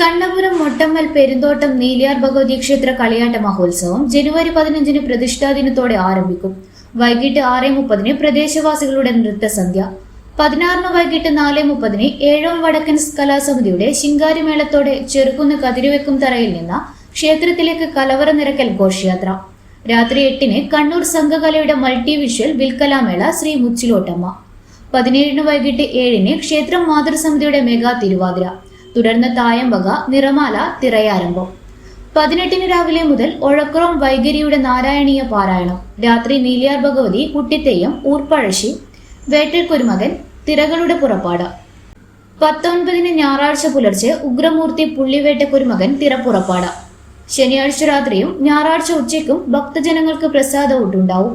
കണ്ണപുരം മൊട്ടമ്മൽ പെരുന്തോട്ടം നീലിയാർ ഭഗവതി ക്ഷേത്ര കളിയാട്ട മഹോത്സവം ജനുവരി പതിനഞ്ചിന് പ്രതിഷ്ഠാ ദിനത്തോടെ ആരംഭിക്കും. വൈകിട്ട് ആറ് മുപ്പതിന് പ്രദേശവാസികളുടെ നൃത്തസന്ധ്യ. പതിനാറിന് വൈകിട്ട് നാല് മുപ്പതിന് ഏഴോം വടക്കൻ കലാസമിതിയുടെ ശിങ്കാരിമേളത്തോടെ ചെറുകുന്ന് കതിരുവെക്കും തറയിൽ നിന്ന് ക്ഷേത്രത്തിലേക്ക് കലവറ നിരക്കൽ ഘോഷയാത്ര. രാത്രി എട്ടിന് കണ്ണൂർ സംഘകലയുടെ മൾട്ടി വിഷ്വൽ വിൽക്കലാമേള ശ്രീ മുച്ചിലോട്ടമ്മ. പതിനേഴിന് വൈകിട്ട് ഏഴിന് ക്ഷേത്രം മാതൃസമിതിയുടെ മെഗാ തിരുവാതിര. തുടർന്ന് തായമ്പക നിറമാല തിറയാരംഭം. പതിനെട്ടിന് രാവിലെ മുതൽ ഒഴക്കുറം വൈഗരിയുടെ നാരായണീയ പാരായണം. രാത്രി നീലിയാർ ഭഗവതി കുട്ടിത്തെയ്യം ഊർപ്പഴശ്ശി വേട്ടൽ കുരുമകൻ തിരകളുടെ പുറപ്പാട്. പത്തൊൻപതിന് ഞായറാഴ്ച പുലർച്ചെ ഉഗ്രമൂർത്തി പുള്ളിവേട്ട കുരുമകൻ തിരപ്പുറപ്പാട്. ശനിയാഴ്ച രാത്രിയും ഞായറാഴ്ച ഉച്ചയ്ക്കും ഭക്തജനങ്ങൾക്ക് പ്രസാദ ഊട്ടുണ്ടാവും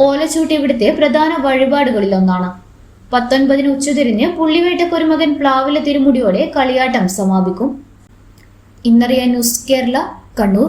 ഓലച്ചൂട്ട് ഇവിടുത്തെ പ്രധാന വഴിപാടുകളിലൊന്നാണ്. പത്തൊൻപതിന് ഉച്ചതിരിഞ്ഞ് പുള്ളിവേട്ട കുരുമകൻ പ്ലാവിലെ തിരുമുടിയോടെ കളിയാട്ടം സമാപിക്കും. ഇന്നറിയ ന്യൂസ് കേരള കണ്ണൂർ.